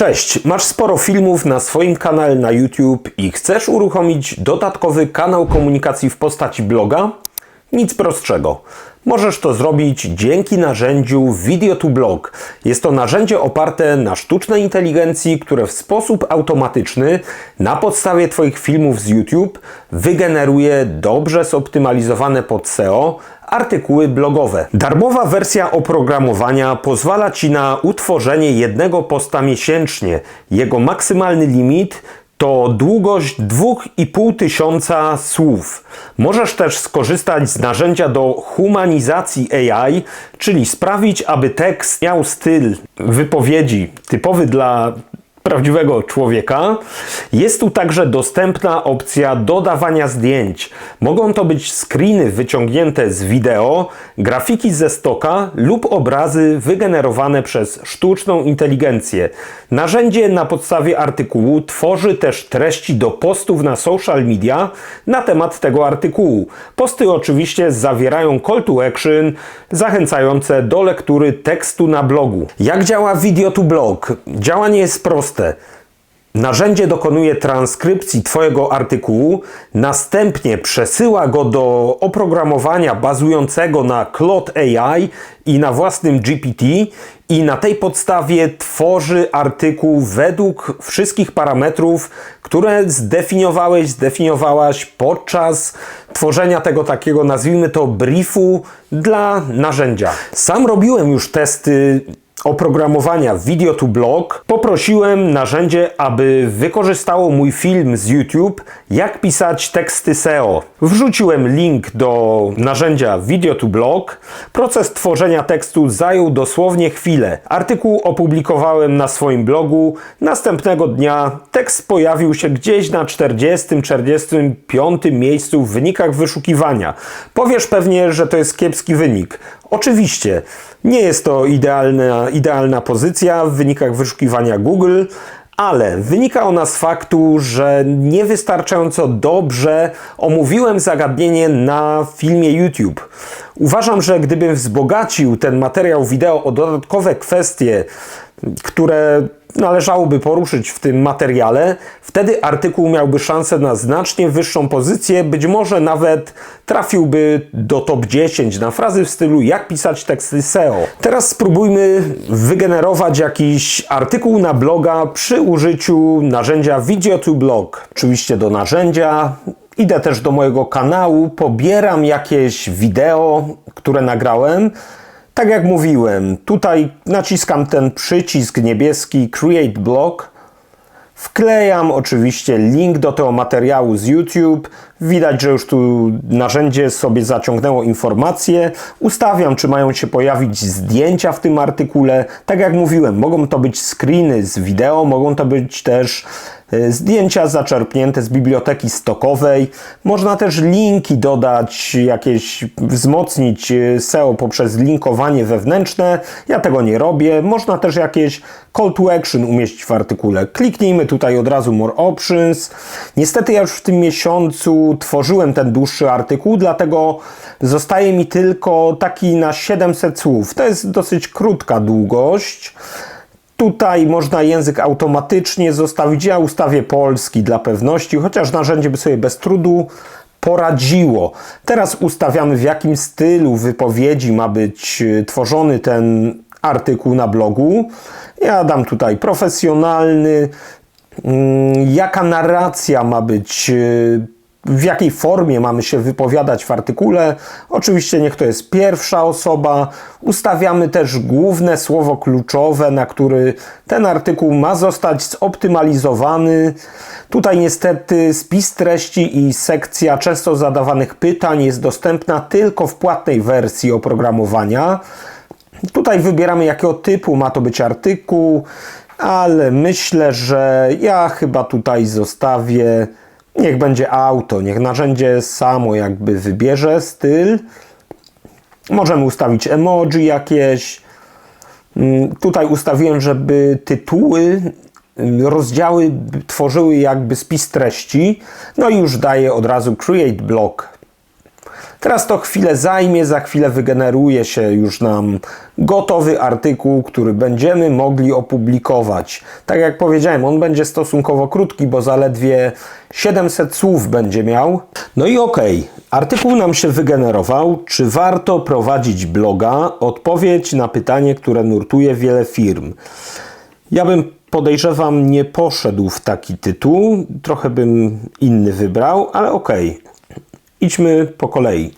Cześć, masz sporo filmów na swoim kanale na YouTube i chcesz uruchomić dodatkowy kanał komunikacji w postaci bloga? Nic prostszego. Możesz to zrobić dzięki narzędziu Video to Blog. Jest to narzędzie oparte na sztucznej inteligencji, które w sposób automatyczny na podstawie Twoich filmów z YouTube wygeneruje dobrze zoptymalizowane pod SEO artykuły blogowe. Darmowa wersja oprogramowania pozwala Ci na utworzenie jednego posta miesięcznie. Jego maksymalny limit to długość 2,5 tysiąca słów. Możesz też skorzystać z narzędzia do humanizacji AI, czyli sprawić, aby tekst miał styl wypowiedzi typowy dla prawdziwego człowieka. Jest tu także dostępna opcja dodawania zdjęć. Mogą to być screeny wyciągnięte z wideo, grafiki ze stoka lub obrazy wygenerowane przez sztuczną inteligencję. Narzędzie na podstawie artykułu tworzy też treści do postów na social media na temat tego artykułu. Posty oczywiście zawierają call to action zachęcające do lektury tekstu na blogu. Jak działa Video to Blog? Działanie jest proste. Narzędzie dokonuje transkrypcji Twojego artykułu, następnie przesyła go do oprogramowania bazującego na Claude AI i na własnym GPT i na tej podstawie tworzy artykuł według wszystkich parametrów, które zdefiniowałeś, zdefiniowałaś podczas tworzenia tego takiego, nazwijmy to, briefu dla narzędzia. Sam robiłem już testy oprogramowania Video to Blog poprosiłem narzędzie, aby wykorzystało mój film z YouTube, jak pisać teksty SEO. Wrzuciłem link do narzędzia Video to Blog. Proces tworzenia tekstu zajął dosłownie chwilę. Artykuł opublikowałem na swoim blogu. Następnego dnia pojawił się gdzieś na 40-45 miejscu w wynikach wyszukiwania. Powiesz pewnie, że to jest kiepski wynik. Oczywiście, nie jest to idealna, idealna pozycja w wynikach wyszukiwania Google, ale wynika ona z faktu, że niewystarczająco dobrze omówiłem zagadnienie na filmie YouTube. Uważam, że gdybym wzbogacił ten materiał wideo o dodatkowe kwestie, które należałoby poruszyć w tym materiale, wtedy artykuł miałby szansę na znacznie wyższą pozycję, być może nawet trafiłby do top 10 na frazy w stylu jak pisać teksty SEO. Teraz spróbujmy wygenerować jakiś artykuł na bloga przy użyciu narzędzia Video to Blog. Oczywiście do narzędzia. Idę też do mojego kanału, pobieram jakieś wideo, które nagrałem, tak jak mówiłem, tutaj naciskam ten przycisk niebieski Create Blog. Wklejam oczywiście link do tego materiału z YouTube. Widać, że już tu narzędzie sobie zaciągnęło informacje. Ustawiam, czy mają się pojawić zdjęcia w tym artykule. Tak jak mówiłem, mogą to być screeny z wideo, mogą to być też zdjęcia zaczerpnięte z biblioteki stokowej. Można też linki dodać, jakieś wzmocnić e, SEO poprzez linkowanie wewnętrzne. Ja tego nie robię. Można też jakieś call to action umieścić w artykule. Kliknijmy tutaj od razu More Options. Niestety ja już w tym miesiącu tworzyłem ten dłuższy artykuł, dlatego zostaje mi tylko taki na 700 słów. To jest dosyć krótka długość. Tutaj można język automatycznie zostawić. Ja ustawię polski dla pewności, chociaż narzędzie by sobie bez trudu poradziło. Teraz ustawiamy w jakim stylu wypowiedzi ma być e, tworzony ten artykuł na blogu. Ja dam tutaj profesjonalny. Mm, jaka narracja ma być e, w jakiej formie mamy się wypowiadać w artykule. Oczywiście niech to jest pierwsza osoba. Ustawiamy też główne słowo kluczowe, na który ten artykuł ma zostać zoptymalizowany. Tutaj niestety spis treści i sekcja często zadawanych pytań jest dostępna tylko w płatnej wersji oprogramowania. Tutaj wybieramy jakiego typu ma to być artykuł, ale myślę, że ja chyba tutaj zostawię Niech będzie auto, niech narzędzie samo jakby wybierze styl. Możemy ustawić emoji jakieś. Mm, tutaj ustawiłem, żeby tytuły, mm, rozdziały tworzyły jakby spis treści. No i już daję od razu create block. Teraz to chwilę zajmie, za chwilę wygeneruje się już nam gotowy artykuł, który będziemy mogli opublikować. Tak jak powiedziałem, on będzie stosunkowo krótki, bo zaledwie 700 słów będzie miał. No i okej, artykuł nam się wygenerował. Czy warto prowadzić bloga? Odpowiedź na pytanie, które nurtuje wiele firm. Ja bym podejrzewam nie poszedł w taki tytuł, trochę bym inny wybrał, ale okej. Idźmy po kolei.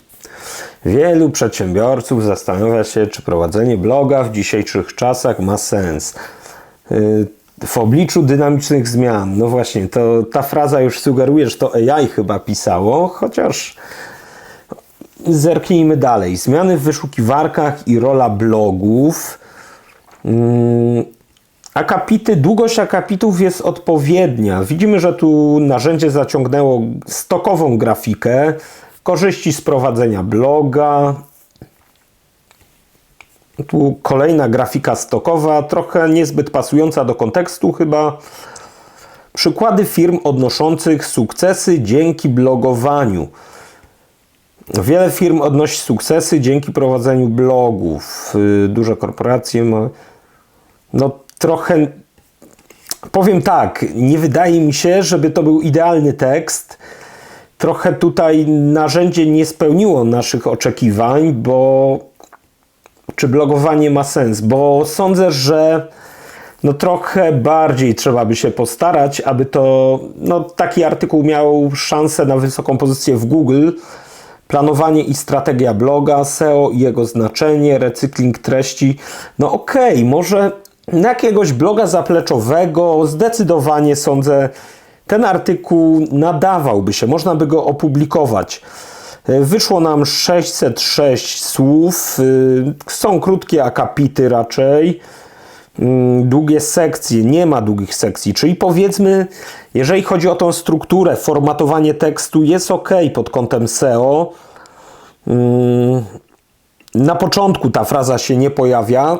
Wielu przedsiębiorców zastanawia się, czy prowadzenie bloga w dzisiejszych czasach ma sens. Yy, W obliczu dynamicznych zmian, no właśnie, to ta fraza już sugeruje, że to AI chyba pisało, chociaż zerknijmy dalej. Zmiany w wyszukiwarkach i rola blogów. Akapity, długość akapitów jest odpowiednia. Widzimy, że tu narzędzie zaciągnęło stokową grafikę, korzyści z prowadzenia bloga. Tu kolejna grafika stokowa, trochę niezbyt pasująca do kontekstu chyba. Przykłady firm odnoszących sukcesy dzięki blogowaniu. Wiele firm odnosi sukcesy dzięki prowadzeniu blogów. Yy, Duże korporacje ma. No trochę. Powiem tak, nie wydaje mi się, żeby to był idealny tekst. Trochę tutaj narzędzie nie spełniło naszych oczekiwań, bo czy blogowanie ma sens? Bo sądzę, że no trochę bardziej trzeba by się postarać, aby to no, taki artykuł miał szansę na wysoką pozycję w Google. Planowanie i strategia bloga, SEO i jego znaczenie, recykling treści. No okej, okay, może na jakiegoś bloga zapleczowego zdecydowanie sądzę, ten artykuł nadawałby się, można by go opublikować. Wyszło nam 606 słów, są krótkie akapity raczej, długie sekcje, nie ma długich sekcji, czyli powiedzmy, jeżeli chodzi o tą strukturę, formatowanie tekstu jest ok pod kątem SEO. Na początku ta fraza się nie pojawia.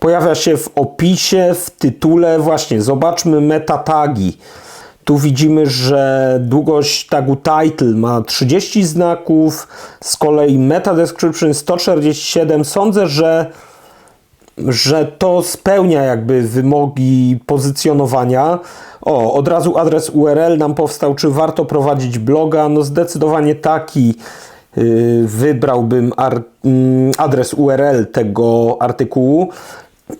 Pojawia się w opisie, w tytule. Właśnie, zobaczmy meta tagi. Tu widzimy, że długość tagu title ma 30 znaków, z kolei meta description 147. Sądzę, że, że to spełnia jakby wymogi pozycjonowania. O, od razu adres URL nam powstał, czy warto prowadzić bloga? No zdecydowanie taki. Yy, wybrałbym yy, adres URL tego artykułu.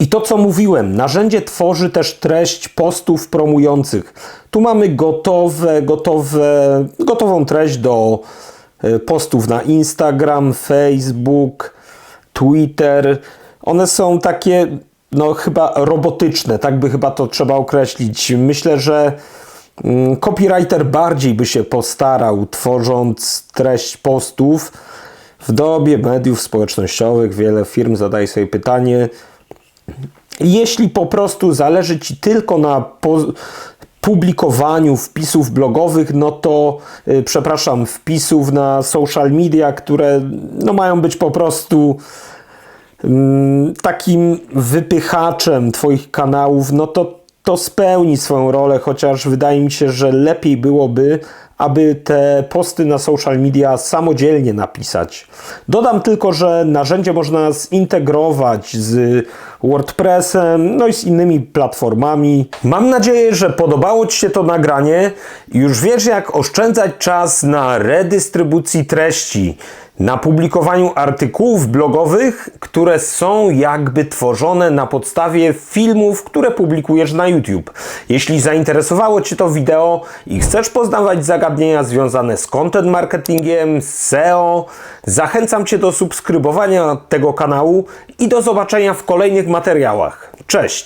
I to, co mówiłem, narzędzie tworzy też treść postów promujących. Tu mamy gotowe, gotowe, gotową treść do e, postów na Instagram, Facebook, Twitter. One są takie, no chyba robotyczne, tak by chyba to trzeba określić. Myślę, że mm, copywriter bardziej by się postarał, tworząc treść postów. W dobie mediów społecznościowych wiele firm zadaje sobie pytanie, jeśli po prostu zależy Ci tylko na publikowaniu wpisów blogowych, no to yy, przepraszam, wpisów na social media, które no, mają być po prostu yy, takim wypychaczem Twoich kanałów, no to to spełni swoją rolę, chociaż wydaje mi się, że lepiej byłoby, aby te posty na social media samodzielnie napisać. Dodam tylko, że narzędzie można zintegrować z WordPressem, no i z innymi platformami. Mam nadzieję, że podobało Ci się to nagranie i już wiesz, jak oszczędzać czas na redystrybucji treści na publikowaniu artykułów blogowych, które są jakby tworzone na podstawie filmów, które publikujesz na YouTube. Jeśli zainteresowało Cię to wideo i chcesz poznawać zagadnienia związane z content marketingiem, SEO, zachęcam Cię do subskrybowania tego kanału i do zobaczenia w kolejnych materiałach. Cześć!